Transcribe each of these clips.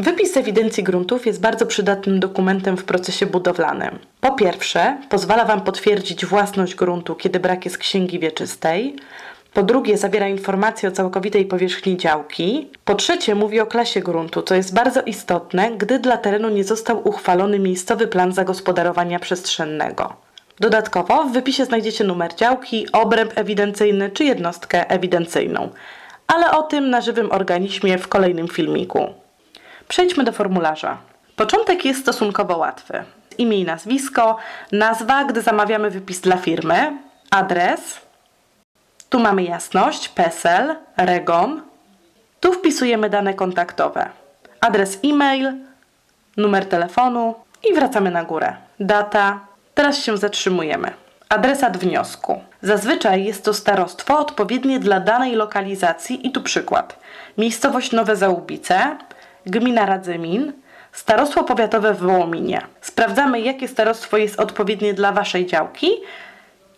Wypis ewidencji gruntów jest bardzo przydatnym dokumentem w procesie budowlanym. Po pierwsze, pozwala Wam potwierdzić własność gruntu, kiedy brak jest księgi wieczystej. Po drugie, zawiera informacje o całkowitej powierzchni działki. Po trzecie, mówi o klasie gruntu, co jest bardzo istotne, gdy dla terenu nie został uchwalony miejscowy plan zagospodarowania przestrzennego. Dodatkowo w wypisie znajdziecie numer działki, obręb ewidencyjny czy jednostkę ewidencyjną. Ale o tym na żywym organizmie w kolejnym filmiku. Przejdźmy do formularza. Początek jest stosunkowo łatwy. Imię i nazwisko, nazwa, gdy zamawiamy wypis dla firmy, adres, tu mamy jasność, PESEL, REGON. Tu wpisujemy dane kontaktowe. Adres e-mail, numer telefonu i wracamy na górę. Data. Teraz się zatrzymujemy. Adresat wniosku. Zazwyczaj jest to starostwo odpowiednie dla danej lokalizacji i tu przykład. Miejscowość Nowe Załubice, gmina Radzymin, starostwo powiatowe w Wołominie. Sprawdzamy jakie starostwo jest odpowiednie dla Waszej działki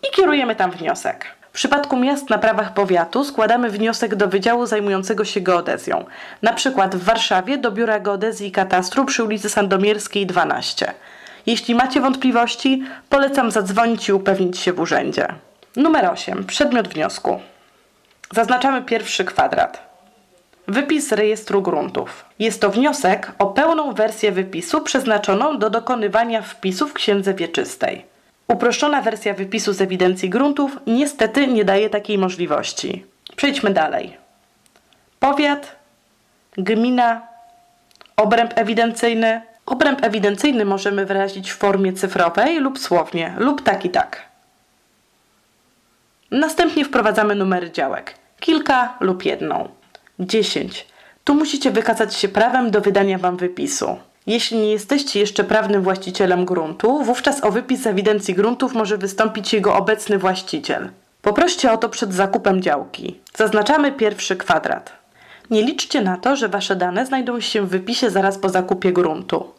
i kierujemy tam wniosek. W przypadku miast na prawach powiatu składamy wniosek do wydziału zajmującego się geodezją. Na przykład w Warszawie do Biura Geodezji i Katastru przy ulicy Sandomierskiej 12. Jeśli macie wątpliwości, polecam zadzwonić i upewnić się w urzędzie. Numer 8. Przedmiot wniosku. Zaznaczamy pierwszy kwadrat. Wypis rejestru gruntów. Jest to wniosek o pełną wersję wypisu przeznaczoną do dokonywania wpisu w księdze wieczystej. Uproszczona wersja wypisu z ewidencji gruntów niestety nie daje takiej możliwości. Przejdźmy dalej. Powiat, gmina, obręb ewidencyjny. Obręb ewidencyjny możemy wyrazić w formie cyfrowej lub słownie, lub tak i tak. Następnie wprowadzamy numery działek. Kilka lub jedną. 10. Tu musicie wykazać się prawem do wydania Wam wypisu. Jeśli nie jesteście jeszcze prawnym właścicielem gruntu, wówczas o wypis ewidencji gruntów może wystąpić jego obecny właściciel. Poproście o to przed zakupem działki. Zaznaczamy pierwszy kwadrat. Nie liczcie na to, że Wasze dane znajdą się w wypisie zaraz po zakupie gruntu.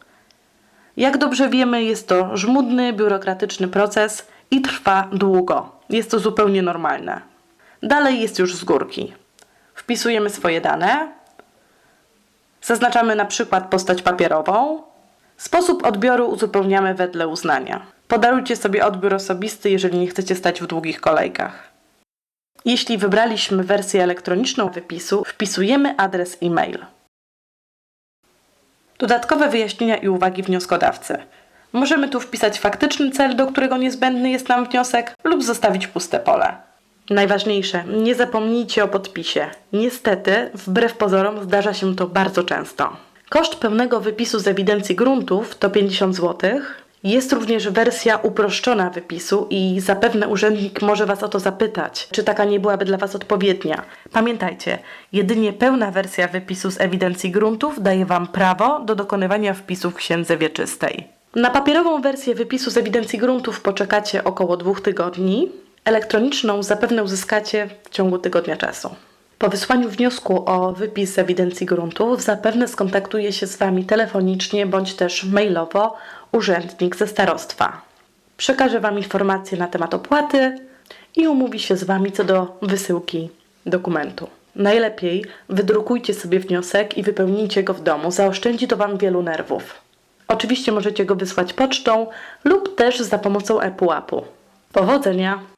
Jak dobrze wiemy, jest to żmudny, biurokratyczny proces i trwa długo. Jest to zupełnie normalne. Dalej jest już z górki. Wpisujemy swoje dane, Zaznaczamy na przykład postać papierową. Sposób odbioru uzupełniamy wedle uznania. Podarujcie sobie odbiór osobisty, jeżeli nie chcecie stać w długich kolejkach. Jeśli wybraliśmy wersję elektroniczną wypisu, wpisujemy adres e-mail. Dodatkowe wyjaśnienia i uwagi wnioskodawcy. Możemy tu wpisać faktyczny cel, do którego niezbędny jest nam wniosek, lub zostawić puste pole. Najważniejsze, nie zapomnijcie o podpisie. Niestety, wbrew pozorom, zdarza się to bardzo często. Koszt pełnego wypisu z ewidencji gruntów to 50 zł. Jest również wersja uproszczona wypisu i zapewne urzędnik może Was o to zapytać, czy taka nie byłaby dla Was odpowiednia. Pamiętajcie, jedynie pełna wersja wypisu z ewidencji gruntów daje Wam prawo do dokonywania wpisu w księdze wieczystej. Na papierową wersję wypisu z ewidencji gruntów poczekacie około dwóch tygodni. Elektroniczną zapewne uzyskacie w ciągu tygodnia czasu. Po wysłaniu wniosku o wypis z ewidencji gruntów zapewne skontaktuje się z Wami telefonicznie bądź też mailowo urzędnik ze starostwa. Przekaże Wam informacje na temat opłaty i umówi się z Wami co do wysyłki dokumentu. Najlepiej wydrukujcie sobie wniosek i wypełnijcie go w domu. Zaoszczędzi to Wam wielu nerwów. Oczywiście możecie go wysłać pocztą lub też za pomocą ePUAP-u. Powodzenia!